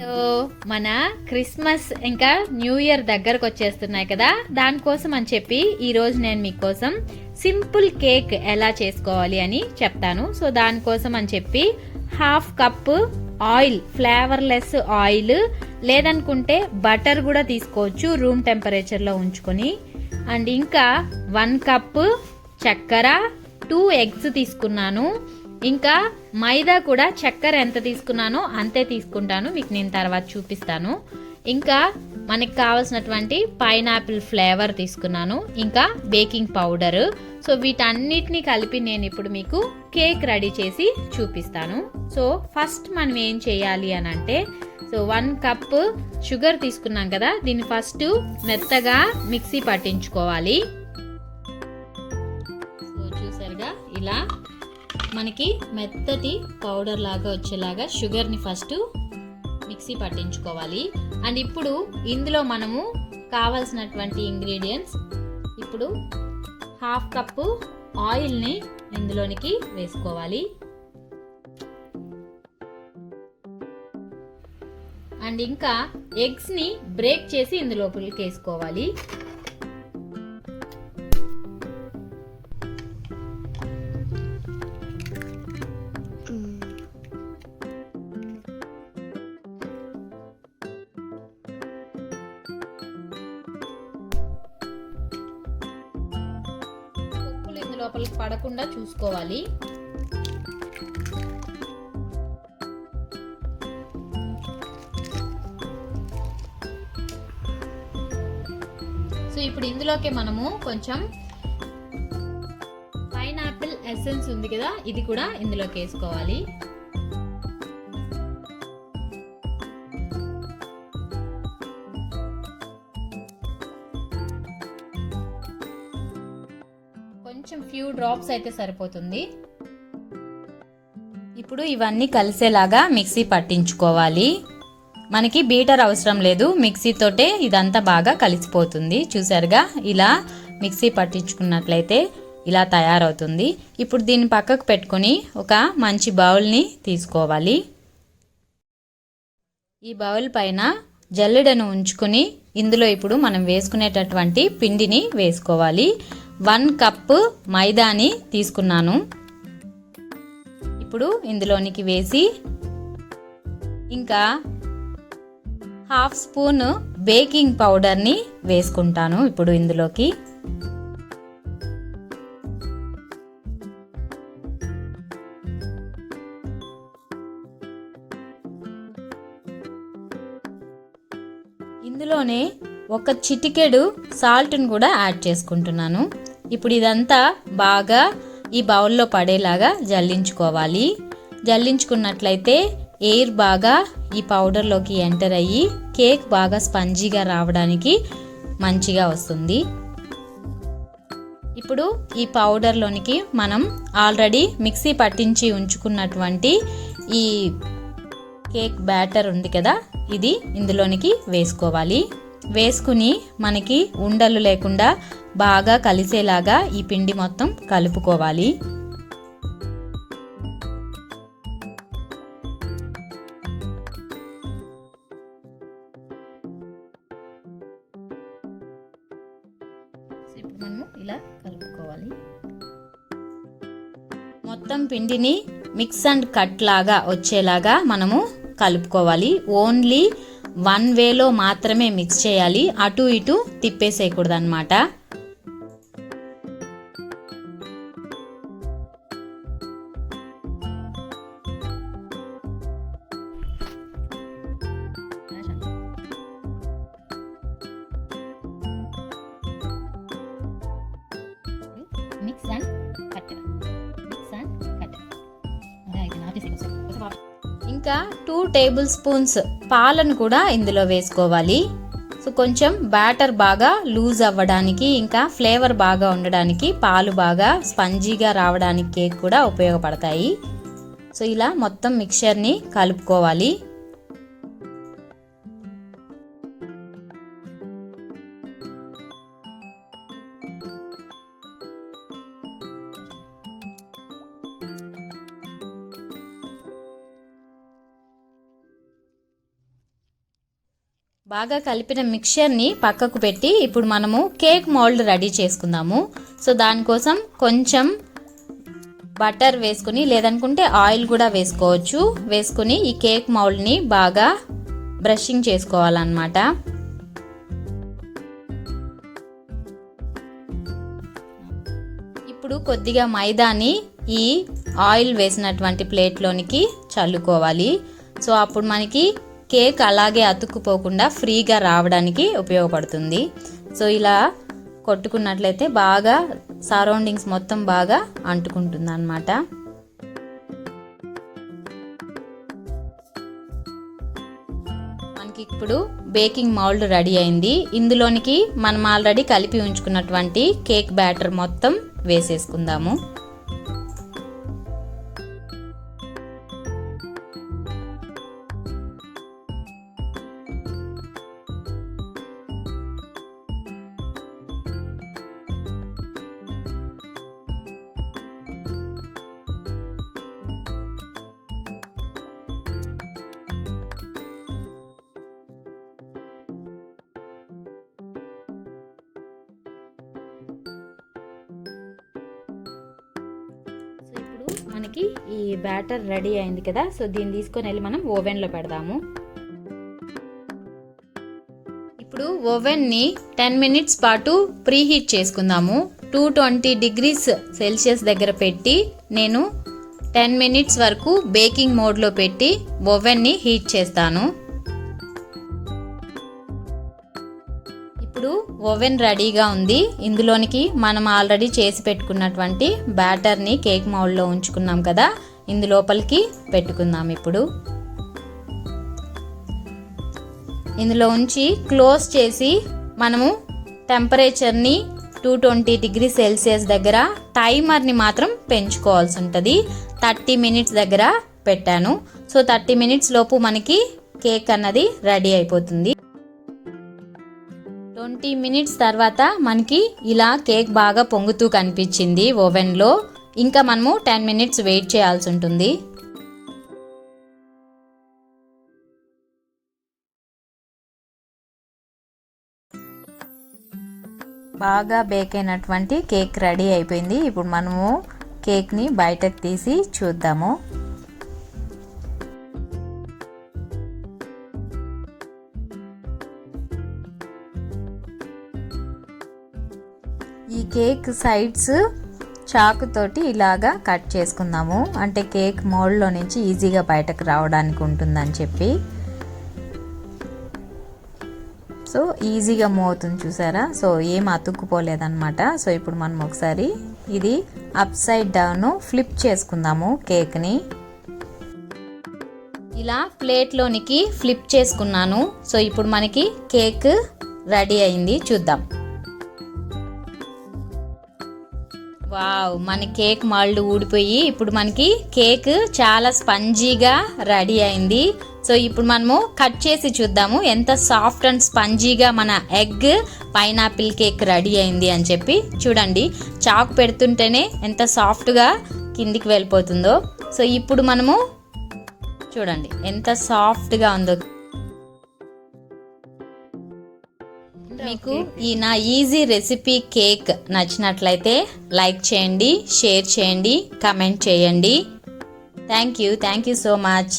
So మన Christmas ఇంకా new year దగ్గరకు వచ్చేస్తున్నాయి కదా. దానికోసం అని చెప్పి ఈరోజు నేను మీకోసం సింపుల్ కేక్ ఎలా చేసుకోవాలి అని చెప్తాను. సో దానికోసం అని చెప్పి half cup oil flavourless oil లేదనుకుంటే బటర్ కూడా తీసుకోవచ్చు రూమ్ టెంపరేచర్లో ఉంచుకొని. అండ్ ఇంకా వన్ కప్ చక్కెర టూ ఎగ్స్ తీసుకున్నాను. ఇంకా మైదా కూడా చక్కెర ఎంత తీసుకున్నానో అంతే తీసుకుంటాను. మీకు నేను తర్వాత చూపిస్తాను. ఇంకా మనకి కావాల్సినటువంటి పైనాపిల్ ఫ్లేవర్ తీసుకున్నాను. ఇంకా బేకింగ్ పౌడర్. సో వీటన్నిటిని కలిపి నేను ఇప్పుడు మీకు కేక్ రెడీ చేసి చూపిస్తాను. సో ఫస్ట్ మనం ఏం చేయాలి అని అంటే సో వన్ కప్ షుగర్ తీసుకున్నాం కదా దీన్ని ఫస్ట్ మెత్తగా మిక్సీ పట్టించుకోవాలి. సో చూసారుగా ఇలా మనకి మెత్తటి పౌడర్ లాగా వచ్చేలాగా షుగర్ని ఫస్ట్ మిక్సీ పట్టించుకోవాలి. అండ్ ఇప్పుడు ఇందులో మనము కావాల్సినటువంటి ఇంగ్రీడియంట్స్ ఇప్పుడు హాఫ్ కప్పు ఆయిల్ని ఇందులోనికి వేసుకోవాలి. అండ్ ఇంకా ఎగ్స్ని బ్రేక్ చేసి ఇందులోపలికి వేసుకోవాలి. లోపలికి పడకుండా చూసుకోవాలి. సో ఇప్పుడు ఇందులోకి మనము కొంచెం పైనాపిల్ ఎసెన్స్ ఉంది కదా ఇది కూడా ఇందులోకి వేసుకోవాలి. డ్రాప్స్ అయితే సరిపోతుంది. ఇప్పుడు ఇవన్నీ కలిసేలాగా మిక్సీ పట్టించుకోవాలి. మనకి బీటర్ అవసరం లేదు. మిక్సీతోటే ఇదంతా బాగా కలిసిపోతుంది. చూసారుగా? ఇలా మిక్సీ పట్టించుకున్నట్లయితే ఇలా తయారవుతుంది. ఇప్పుడు దీన్ని పక్కకు పెట్టుకొని ఒక మంచి బౌల్ని తీసుకోవాలి. ఈ బౌల్ పైన జల్లెడను ఉంచుకొని ఇందులో ఇప్పుడు మనం వేసుకునేటటువంటి పిండిని వేసుకోవాలి. వన్ కప్ మైదాని తీసుకున్నాను. ఇప్పుడు ఇందులోనికి వేసి ఇంకా హాఫ్ స్పూన్ బేకింగ్ పౌడర్ని వేసుకుంటాను ఇప్పుడు ఇందులోకి. ఇందులోనే ఒక చిటికెడు సాల్ట్ని కూడా యాడ్ చేసుకుంటున్నాను. ఇప్పుడు ఇదంతా బాగా ఈ బౌల్లో పడేలాగా జల్లించుకోవాలి. జల్లించుకున్నట్లయితే ఎయిర్ బాగా ఈ పౌడర్లోకి ఎంటర్ అయ్యి కేక్ బాగా స్పంజీగా రావడానికి మంచిగా వస్తుంది. ఇప్పుడు ఈ పౌడర్లోనికి మనం ఆల్రెడీ మిక్సీ పట్టించి ఉంచుకున్నటువంటి ఈ కేక్ బ్యాటర్ ఉంది కదా ఇది ఇందులోనికి వేసుకోవాలి. వేసుకుని మనకి ఉండలు లేకుండా బాగా కలిసేలాగా ఈ పిండి మొత్తం కలుపుకోవాలి. మనము ఇలా కలుపుకోవాలి. మొత్తం పిండిని మిక్స్ అండ్ కట్ లాగా వచ్చేలాగా మనము కలుపుకోవాలి. ఓన్లీ వన్ వేలో మాత్రమే మిక్స్ చేయాలి. అటు ఇటు తిప్పేసేయకూడదు అనమాట ఇంకా టూ టేబుల్ స్పూన్స్ పాలను కూడా ఇందులో వేసుకోవాలి. సో కొంచెం బ్యాటర్ బాగా లూజ్ అవ్వడానికి ఇంకా ఫ్లేవర్ బాగా ఉండడానికి పాలు బాగా స్పంజీగా రావడానికి కేక్ కూడా ఉపయోగపడతాయి. సో ఇలా మొత్తం మిక్చర్ని కలుపుకోవాలి. బాగా కలిపిన మిక్చర్ని పక్కకు పెట్టి ఇప్పుడు మనము కేక్ మౌల్డ్ రెడీ చేసుకుందాము. సో దానికోసం కొంచెం బటర్ వేసుకుని లేదనుకుంటే ఆయిల్ కూడా వేసుకోవచ్చు. వేసుకుని ఈ కేక్ మౌల్డ్ని బాగా బ్రషింగ్ చేసుకోవాలన్నమాట. ఇప్పుడు కొద్దిగా మైదాని ఈ ఆయిల్ వేసినటువంటి ప్లేట్లోనికి చల్లుకోవాలి. సో అప్పుడు మనకి కేక్ అలాగే అతుక్కుపోకుండా ఫ్రీగా రావడానికి ఉపయోగపడుతుంది. సో ఇలా కొట్టుకున్నట్లయితే బాగా సరౌండింగ్స్ మొత్తం బాగా అంటుకుంటుంది అనమాట మనకి ఇప్పుడు బేకింగ్ మౌల్డ్ రెడీ అయింది. ఇందులోనికి మనం ఆల్రెడీ కలిపి ఉంచుకున్నటువంటి కేక్ బ్యాటర్ మొత్తం వేసేసుకుందాము. మనకి ఈ బ్యాటర్ రెడీ అయింది కదా సో దీన్ని తీసుకొని వెళ్ళి మనం ఓవెన్లో పెడదాము. ఇప్పుడు ఓవెన్ని టెన్ మినిట్స్ పాటు ప్రీ హీట్ చేసుకుందాము. టూ ట్వంటీ డిగ్రీస్ సెల్సియస్ దగ్గర పెట్టి నేను టెన్ మినిట్స్ వరకు బేకింగ్ మోడ్లో పెట్టి ఓవెన్ని హీట్ చేస్తాను. ఓవెన్ రెడీగా ఉంది. ఇందులోనికి మనం ఆల్రెడీ చేసి పెట్టుకున్నటువంటి బ్యాటర్ని కేక్ మౌల్డ్లో ఉంచుకున్నాం కదా. ఇందు లోపలికి పెట్టుకుందాం ఇప్పుడు. ఇందులో ఉంచి క్లోజ్ చేసి మనము టెంపరేచర్ని టూ ట్వంటీ డిగ్రీ సెల్సియస్ దగ్గర టైమర్ని మాత్రం పెంచుకోవాల్సి ఉంటుంది. థర్టీ మినిట్స్ దగ్గర పెట్టాను. సో థర్టీ మినిట్స్ లోపు మనకి కేక్ అన్నది రెడీ అయిపోతుంది. ట్వంటీ మినిట్స్ తర్వాత మనకి ఇలా కేక్ బాగా పొంగుతూ కనిపించింది ఓవెన్లో. ఇంకా మనము టెన్ మినిట్స్ వెయిట్ చేయాల్సి ఉంటుంది. బాగా బేక్ అయినటువంటి కేక్ రెడీ అయిపోయింది. ఇప్పుడు మనము కేక్ని బయటకు తీసి చూద్దాము. కేక్ సైడ్స్ చాకుతోటి ఇలాగా కట్ చేసుకుందాము. అంటే కేక్ మోల్డ్లో నుంచి ఈజీగా బయటకు రావడానికి ఉంటుందని చెప్పి. సో ఈజీగా మూవ్ అవుతుంది చూసారా? సో ఏం అతుక్కుపోలేదన్నమాట. సో ఇప్పుడు మనం ఒకసారి ఇది అప్ సైడ్ డౌన్ ఫ్లిప్ చేసుకుందాము కేక్ని. ఇలా ప్లేట్లోనికి ఫ్లిప్ చేసుకున్నాను. సో ఇప్పుడు మనకి కేక్ రెడీ అయింది. చూద్దాం. వావ్ మన కేక్ మాల్డ్ ఊడిపోయి ఇప్పుడు మనకి కేక్ చాలా స్పంజీగా రెడీ అయింది. సో ఇప్పుడు మనము కట్ చేసి చూద్దాము ఎంత సాఫ్ట్ అండ్ స్పంజీగా మన ఎగ్ పైనాపిల్ కేక్ రెడీ అయింది అని చెప్పి. చూడండి చాకు పెడుతుంటేనే ఎంత సాఫ్ట్గా కిందికి వెళ్ళిపోతుందో. సో ఇప్పుడు మనము చూడండి ఎంత సాఫ్ట్గా ఉందో. మీకు ఈ నా ఈజీ రెసిపీ కేక్ నచ్చినట్లయితే లైక్ చేయండి షేర్ చేయండి కమెంట్ చేయండి. Thank you thank you so much